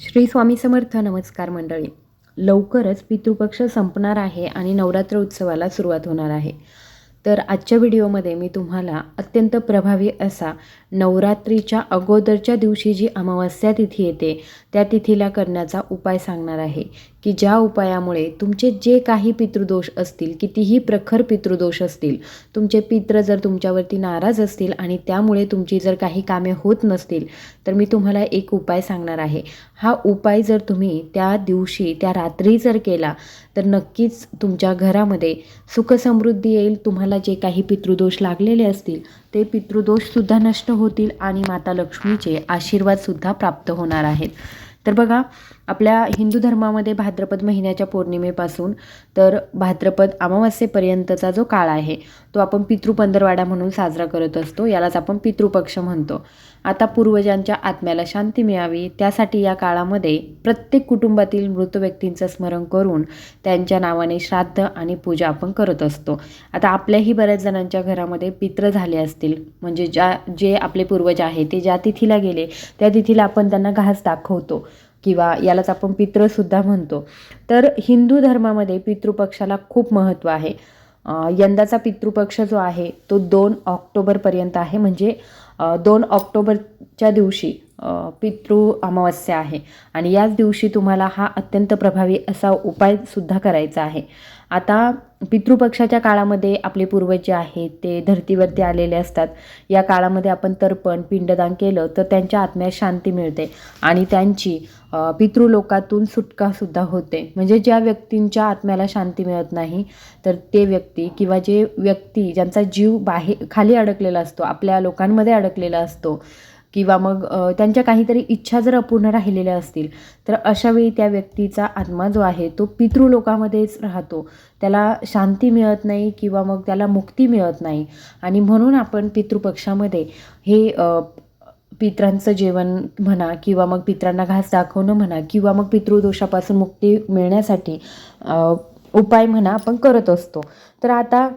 श्री स्वामी समर्थ नमस्कार मंडळी. लवकरच पितृपक्ष संपणार आहे आणि नवरात्र उत्सवाला सुरुवात होणार आहे. तर आजच्या व्हिडिओमध्ये मी तुम्हाला अत्यंत प्रभावी असा नवरात्रीच्या अगोदरच्या दिवशी जी अमावस्या तिथी येते त्या तिथीला करण्याचा उपाय सांगणार आहे. की ज्या उपायामुळे तुमचे जे काही पितृदोष असतील कितीही प्रखर पितृदोष असतील तुमचे पित्र जर तुमच्यावरती नाराज असतील आणि त्यामुळे तुमची जर काही कामे होत नसतील तर मी तुम्हाला एक उपाय सांगणार आहे. हा उपाय जर तुम्ही त्या दिवशी त्या रात्री जर केला तर नक्कीच तुमच्या घरामध्ये सुखसमृद्धी येईल. तुम्हाला जे काही पितृदोष लागलेले असतील ते पितृदोषसुद्धा नष्ट होतील आणि माता लक्ष्मीचे आशीर्वादसुद्धा प्राप्त होणार आहेत. तर बघा आपल्या हिंदू धर्मामध्ये भाद्रपद महिन्याच्या पौर्णिमेपासून तर भाद्रपद अमावस्येपर्यंतचा जो काळ आहे तो आपण पितृपंधरवाडा म्हणून साजरा करत असतो. यालाच आपण पितृपक्ष म्हणतो. आता पूर्वजांच्या आत्म्याला शांती मिळावी त्यासाठी या काळामध्ये प्रत्येक कुटुंबातील मृत व्यक्तींचं स्मरण करून त्यांच्या नावाने श्राद्ध आणि पूजा आपण करत असतो. आता आपल्याही बऱ्याच जणांच्या घरामध्ये पित्र झाले असतील. म्हणजे ज्या जे आपले पूर्वज आहे ते ज्या तिथीला गेले त्या तिथीला आपण त्यांना घास दाखवतो. किंवा यालाच आपण पितृसुद्धा म्हणतो. तर हिंदू धर्मामध्ये पितृपक्षाला खूप महत्त्व आहे. यंदाचा पितृपक्ष जो आहे तो दोन ऑक्टोबरपर्यंत आहे. म्हणजे दोन ऑक्टोबरच्या दिवशी पितृ अमावस्या आहे. आणि याच दिवशी तुम्हाला हा अत्यंत प्रभावी असा उपायसुद्धा करायचा आहे. आता पितृपक्षाच्या काळामध्ये आपले पूर्वज जे आहेत ते धर्तीवरती आलेले असतात. या काळामध्ये आपण तर्पण पिंडदान केलं तर त्यांच्या आत्म्यात शांती मिळते. आणि त्यांची पितृलोकातून सुटकासुद्धा होते. म्हणजे ज्या व्यक्तींच्या आत्म्याला शांती मिळत नाही तर ते व्यक्ती किंवा जे व्यक्ती ज्यांचा जीव बाहेर खाली अडकलेला असतो आपल्या लोकांमध्ये अडकलेला असतो किंवा मग त्यांच्या काहीतरी इच्छा जर अपूर्ण राहिलेल्या असतील तर अशावेळी त्या व्यक्तीचा आत्मा जो आहे तो पितृलोकामध्येच राहतो. त्याला शांती मिळत नाही किंवा मग त्याला मुक्ती मिळत नाही. आणि म्हणून आपण पितृपक्षामध्ये हे पित्रांचं जेवण म्हणा किंवा मग पित्रांना घास दाखवणं म्हणा किंवा मग पितृदोषापासून मुक्ती मिळण्यासाठी उपाय म्हणा आपण करत असतो. तर आता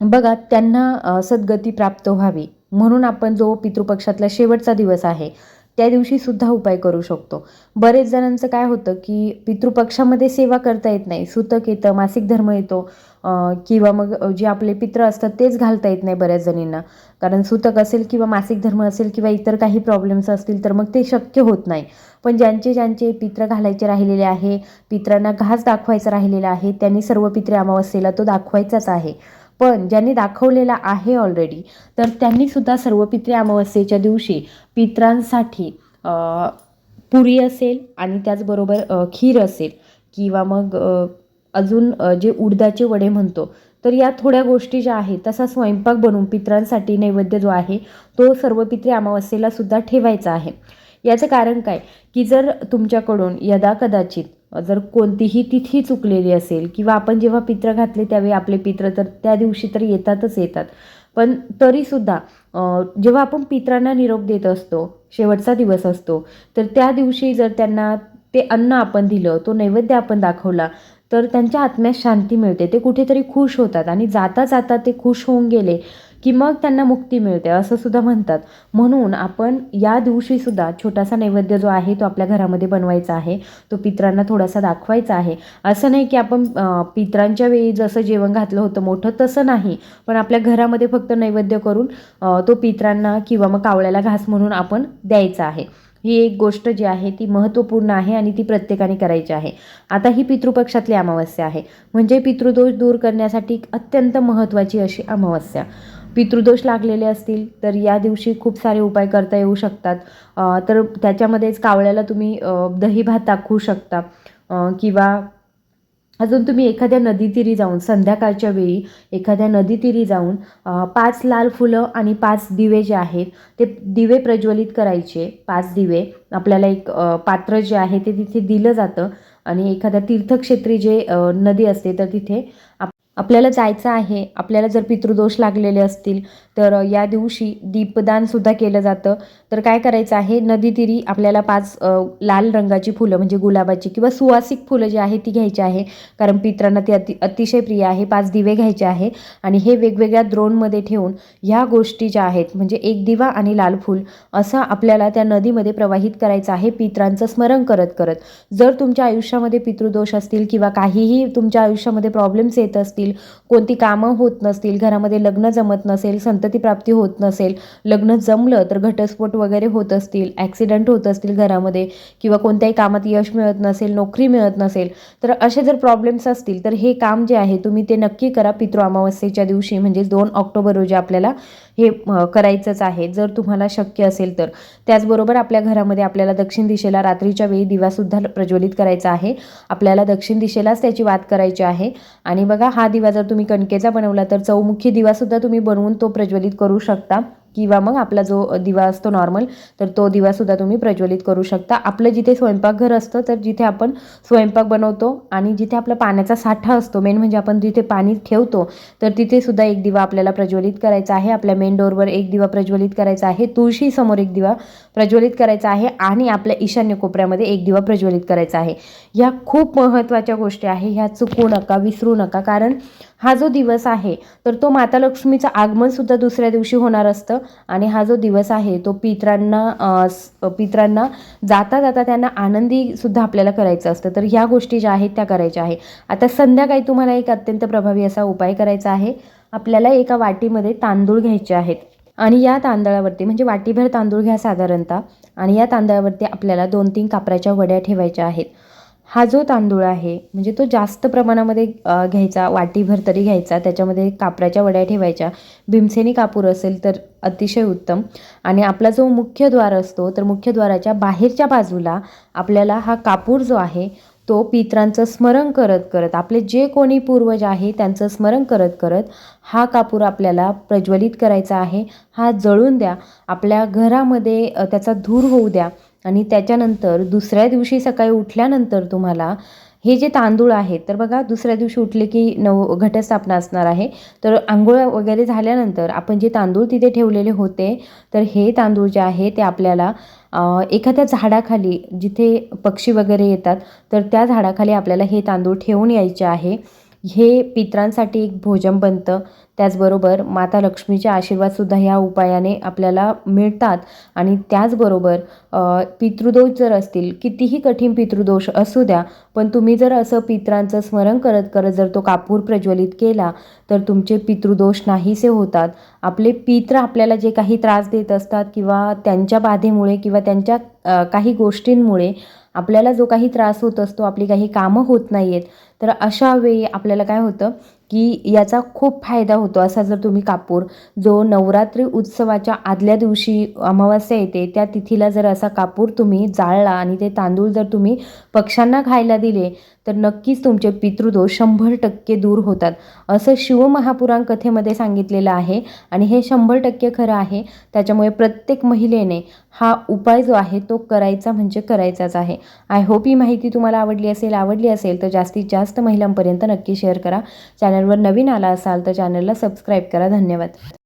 बघा त्यांना सद्गती प्राप्त व्हावी. म्हणून आपण जो पितृपक्षातला शेवटचा दिवस आहे त्या दिवशीसुद्धा उपाय करू शकतो. बरेच जणांचं काय होतं की पितृपक्षामध्ये सेवा करता येत नाही. सुतक येतं मासिक धर्म येतो किंवा मग जे आपले पित्र असतात तेच घालता येत नाही बऱ्याच जणींना. कारण सुतक असेल किंवा मासिक धर्म असेल किंवा इतर काही प्रॉब्लेम्स असतील तर मग ते शक्य होत नाही. पण ज्यांचे ज्यांचे पित्र घालायचे राहिलेले आहे पित्रांना घास दाखवायचा राहिलेला आहे त्यांनी सर्व पित्रे अमावस्येला तो दाखवायचाच आहे. पण ज्यांनी दाखवलेला आहे ऑलरेडी तर त्यांनीसुद्धा सर्व पित्रे अमावस्येच्या दिवशी पित्रांसाठी पुरी असेल आणि त्याचबरोबर खीर असेल किंवा मग अजून जे उडदाचे वडे म्हणतो तर या थोड्या गोष्टी ज्या आहेत तसा स्वयंपाक बनवून पित्रांसाठी नैवेद्य जो आहे तो सर्व पित्रे अमावस्येला सुद्धा ठेवायचा आहे. याचं कारण काय? की जर तुमच्याकडून यदा कदाचित जर कोणतीही तिथी चुकलेली असेल किंवा आपण जेव्हा पित्र घातले त्यावेळी आपले पित्र तर त्या दिवशी तर येतातच येतात. पण तरीसुद्धा जेव्हा आपण पित्रांना निरोप देत असतो शेवटचा दिवस असतो तर त्या दिवशी जर त्यांना ते अन्न आपण दिलं तो नैवेद्य आपण दाखवला तर त्यांच्या आत्म्यात शांती मिळते. ते कुठेतरी खुश होतात आणि जाता जाता ते खुश होऊन गेले की मग त्यांना मुक्ती मिळते असं सुद्धा म्हणतात. म्हणून आपण या दिवशी सुद्धा छोटासा नैवेद्य जो आहे तो आपल्या घरामध्ये बनवायचा आहे तो पित्रांना थोडासा दाखवायचा आहे. असं नाही की आपण पित्रांच्या वेळी जसं जेवण घातलं होतं मोठं तसं नाही. पण आपल्या घरामध्ये फक्त नैवेद्य करून तो पित्रांना किंवा मग कावळ्याला घास म्हणून आपण द्यायचा आहे. ही एक गोष्ट जी आहे ती महत्त्वपूर्ण आहे आणि ती प्रत्येकाने करायची आहे. आता ही पितृपक्षातली अमावस्या आहे. म्हणजे पितृदोष दूर करण्यासाठी एक अत्यंत महत्त्वाची अशी अमावस्या. पितृदोष लागलेले असतील तर या दिवशी खूप सारे उपाय करता येऊ शकतात. तर त्याच्यामध्येच कावळ्याला तुम्ही दही भात दाखवू शकता. किंवा अजून तुम्ही एखाद्या नदीतीरी जाऊन संध्याकाळच्या वेळी एखाद्या नदीतीरी जाऊन पाच लाल फुलं आणि पाच दिवे जे आहेत ते दिवे प्रज्वलित करायचे. पाच दिवे. आपल्याला एक पात्र जे आहे ते तिथे दिलं जातं. आणि एखाद्या तीर्थक्षेत्री जे नदी असते तर तिथे आप आपल्याला जायचं आहे आपल्याला जर पितृदोष लागलेले असतील तर या दिवशी दीपदानसुद्धा केलं जातं. तर काय करायचं आहे नदीतीरी आपल्याला पाच लाल रंगाची फुलं म्हणजे गुलाबाची किंवा सुवासिक फुलं जी आहे ती घ्यायची आहे. कारण पित्रांना ती अति अतिशय प्रिय आहे पाच दिवे घ्यायचे आहे. आणि हे वेगवेगळ्या द्रोणमध्ये ठेवून ह्या गोष्टी ज्या आहेत म्हणजे एक दिवा आणि लाल फूल असं आपल्याला त्या नदीमध्ये प्रवाहित करायचं आहे पित्रांचं स्मरण करत करत. जर तुमच्या आयुष्यामध्ये पितृदोष असतील किंवा काहीही तुमच्या आयुष्यामध्ये प्रॉब्लेम्स येत असतील कोणती कामं होत नसतील घरामध्ये लग्न जमत नसेल संतती प्राप्ती होत नसेल लग्न जमलं तर घटस्फोट वगैरे होत असतील ॲक्सिडेंट होत असतील घरामध्ये किंवा कोणत्याही कामात यश मिळत नसेल नोकरी मिळत नसेल तर असे जर प्रॉब्लेम्स असतील तर हे काम जे आहे तुम्ही ते नक्की करा पितृ अमावस्येच्या दिवशी म्हणजे दोन ऑक्टोबर रोजी आपल्याला हे करायचंच आहे. जर तुम्हाला शक्य असेल तर. त्याचबरोबर आपल्या घरामध्ये आपल्याला दक्षिण दिशेला रात्रीच्या वेळी दिवासुद्धा प्रज्वलित करायचा आहे. आपल्याला दक्षिण दिशेलाच त्याची वात करायची आहे. आणि बघा हा दिवा जर तुम्ही कणकेचा बनवला तर चौमुखी दिवासुद्धा तुम्ही बनवून तो प्रज्वलित करू शकता. किंवा मग आपला जो दिवा असतो नॉर्मल तर तो दिवासुद्धा तुम्ही प्रज्वलित करू शकता. आपलं जिथे स्वयंपाकघर असतं तर जिथे आपण स्वयंपाक बनवतो आणि जिथे आपला पाण्याचा साठा असतो मेन म्हणजे आपण जिथे पाणी ठेवतो तर तिथेसुद्धा एक दिवा आपल्याला प्रज्वलित करायचा आहे. आपल्या मेन डोअरवर एक दिवा प्रज्वलित करायचा आहे. तुळशीसमोर एक दिवा प्रज्वलित करायचा आहे आणि आपल्या ईशान्य कोपऱ्यामध्ये एक दिवा प्रज्वलित करायचा आहे. ह्या खूप महत्त्वाच्या गोष्टी आहे. ह्या चुकू नका विसरू नका कारण हा जो दिवस आहे तर तो माता लक्ष्मीचं आगमनसुद्धा दुसऱ्या दिवशी होणार असतं. आणि हा जो दिवस आहे तो पित्रांना पित्रांना जाता जाता त्यांना आनंदीसुद्धा आपल्याला करायचं असतं. तर ह्या गोष्टी ज्या आहेत त्या करायच्या आहे. आता संध्याकाळी तुम्हाला एक अत्यंत प्रभावी असा उपाय करायचा आहे. आपल्याला एका वाटीमध्ये तांदूळ घ्यायचे आहेत. आणि या तांदळावरती म्हणजे वाटीभर तांदूळ घ्या साधारणतः. आणि या तांदळावरती आपल्याला दोन तीन कापराच्या वड्या ठेवायच्या आहेत. हा जो तांदूळ आहे म्हणजे तो जास्त प्रमाणामध्ये घ्यायचा वाटीभर तरी घ्यायचा त्याच्यामध्ये कापराच्या वड्या ठेवायच्या भीमसेनी कापूर असेल तर अतिशय उत्तम. आणि आपला जो मुख्य द्वार असतो तर मुख्यद्वाराच्या बाहेरच्या बाजूला आपल्याला हा कापूर जो आहे तो पित्रांचं स्मरण करत करत आपले जे कोणी पूर्वज आहे त्यांचं स्मरण करत करत हा कापूर आपल्याला प्रज्वलित करायचा आहे. हा जळून द्या. आपल्या घरामध्ये त्याचा धूर होऊ द्या. आणि त्याच्यानंतर दुसऱ्या दिवशी सकाळी उठल्यानंतर तुम्हाला हे जे तांदूळ आहेत तर बघा दुसऱ्या दिवशी उठले की नव घटस्थापना असणार आहे. तर आंघोळ वगैरे झाल्यानंतर आपण जे तांदूळ तिथे ठेवलेले होते तर हे तांदूळ जे आहे ते आपल्याला एखाद्या झाडाखाली जिथे पक्षी वगैरे येतात तर त्या झाडाखाली आपल्याला हे तांदूळ ठेवून यायचे आहे. हे पित्रांसाठी एक भोजन बनतं. त्याचबरोबर माता लक्ष्मीचे आशीर्वादसुद्धा ह्या उपायाने आपल्याला मिळतात. आणि त्याचबरोबर पितृदोष जर असतील कितीही कठीण पितृदोष असू द्या पण तुम्ही जर असं पित्रांचं स्मरण करत करत जर तो कापूर प्रज्वलित केला तर तुमचे पितृदोष नाहीसे होतात. आपले पित्र आपल्याला जे काही त्रास देत असतात किंवा त्यांच्या बाधेमुळे किंवा त्यांच्या काही गोष्टींमुळे आपल्याला जो काही त्रास होत असतो आपली काही कामं होत नाही आहेत तर अशा वेळी आपल्याला काय होतं की याचा खूप फायदा होतो. असा जर तुम्ही कापूर जो नवरात्री उत्सवाच्या आदल्या दिवशी अमावास्या येते त्या तिथीला जर असा कापूर तुम्ही जाळला आणि ते तांदूळ जर तुम्ही पक्ष्यांना खायला दिले तर नक्कीच तुमचे पितृदोष शंभर टक्के दूर होतात. असं शिवमहापुराण कथेमध्ये सांगितलेलं आहे आणि हे शंभर टक्के खरं आहे. त्याच्यामुळे प्रत्येक महिलेने हा उपाय जो आहे तो करायचा म्हणजे करायचाच आहे. आय होप ही माहिती तुम्हाला आवडली असेल आवडली असेल तर जास्तीत जास्त महिलांपर्यंत नक्की शेअर करा. चॅनलवर नवीन आला असाल तर चॅनलला सबस्क्राईब करा. धन्यवाद.